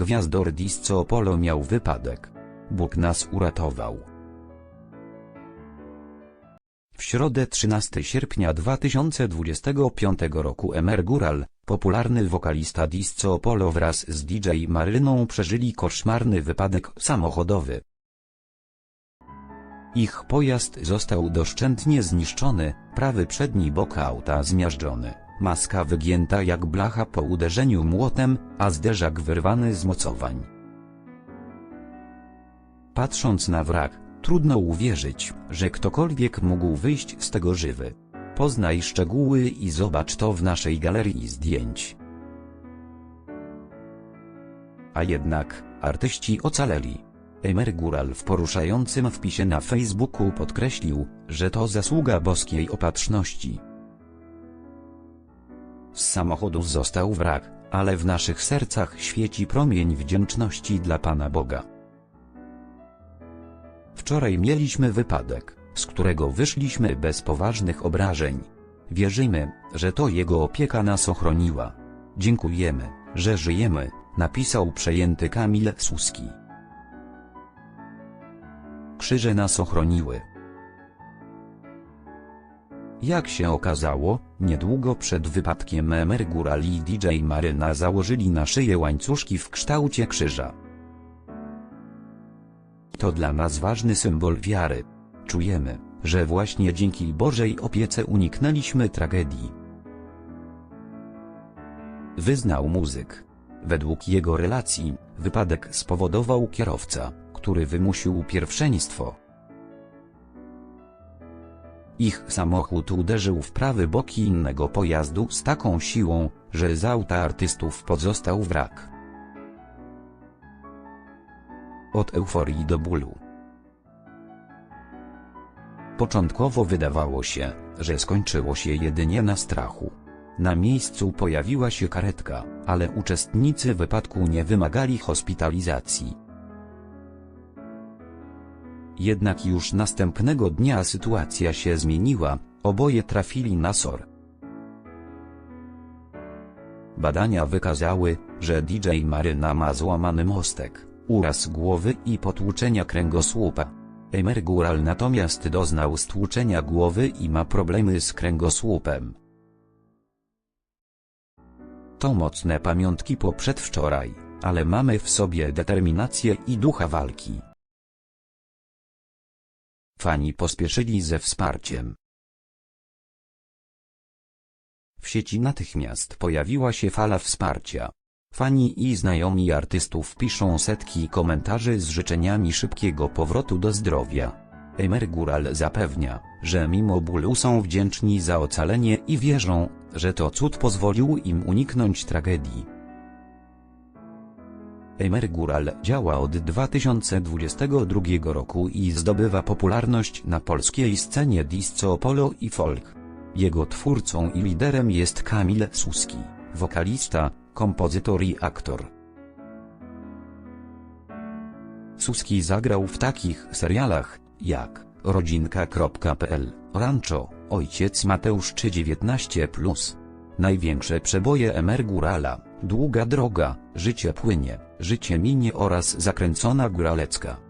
Gwiazdor Disco miał wypadek. Bóg nas uratował. W środę 13 sierpnia 2025 roku Emer Gural, popularny wokalista Disco Polo wraz z DJ Maryną przeżyli koszmarny wypadek samochodowy. Ich pojazd został doszczętnie zniszczony, prawy przedni bok auta zmiażdżony, maska wygięta jak blacha po uderzeniu młotem, a zderzak wyrwany z mocowań. Patrząc na wrak, trudno uwierzyć, że ktokolwiek mógł wyjść z tego żywy. Poznaj szczegóły i zobacz to w naszej galerii zdjęć. A jednak, artyści ocaleli. Emer Gural w poruszającym wpisie na Facebooku podkreślił, że to zasługa boskiej opatrzności. Z samochodu został wrak, ale w naszych sercach świeci promień wdzięczności dla Pana Boga. Wczoraj mieliśmy wypadek, z którego wyszliśmy bez poważnych obrażeń. Wierzymy, że to Jego opieka nas ochroniła. Dziękujemy, że żyjemy, napisał przejęty Kamil Suski. Krzyże nas ochroniły. Jak się okazało, niedługo przed wypadkiem Emer Gural i DJ Maryna założyli na szyję łańcuszki w kształcie krzyża. To dla nas ważny symbol wiary. Czujemy, że właśnie dzięki Bożej opiece uniknęliśmy tragedii. Wyznał muzyk. Według jego relacji, wypadek spowodował kierowca, który wymusił pierwszeństwo. Ich samochód uderzył w prawy bok innego pojazdu z taką siłą, że z auta artystów pozostał wrak. Od euforii do bólu. Początkowo wydawało się, że skończyło się jedynie na strachu. Na miejscu pojawiła się karetka, ale uczestnicy wypadku nie wymagali hospitalizacji. Jednak już następnego dnia sytuacja się zmieniła, oboje trafili na SOR. Badania wykazały, że DJ Maryna ma złamany mostek, uraz głowy i potłuczenia kręgosłupa. Emer Gural natomiast doznał stłuczenia głowy i ma problemy z kręgosłupem. To mocne pamiątki po przedwczoraj, ale mamy w sobie determinację i ducha walki. Fani pospieszyli ze wsparciem. W sieci natychmiast pojawiła się fala wsparcia. Fani i znajomi artystów piszą setki komentarzy z życzeniami szybkiego powrotu do zdrowia. Emer Gural zapewnia, że mimo bólu są wdzięczni za ocalenie i wierzą, że to cud pozwolił im uniknąć tragedii. Emer Gural działa od 2022 roku i zdobywa popularność na polskiej scenie disco polo i folk. Jego twórcą i liderem jest Kamil Suski, wokalista, kompozytor i aktor. Suski zagrał w takich serialach, jak Rodzinka.pl, Rancho, Ojciec Mateusz czy 19+. Największe przeboje Emer Gurala, Długa droga, Życie płynie, Życie minie oraz Zakręcona góralecka.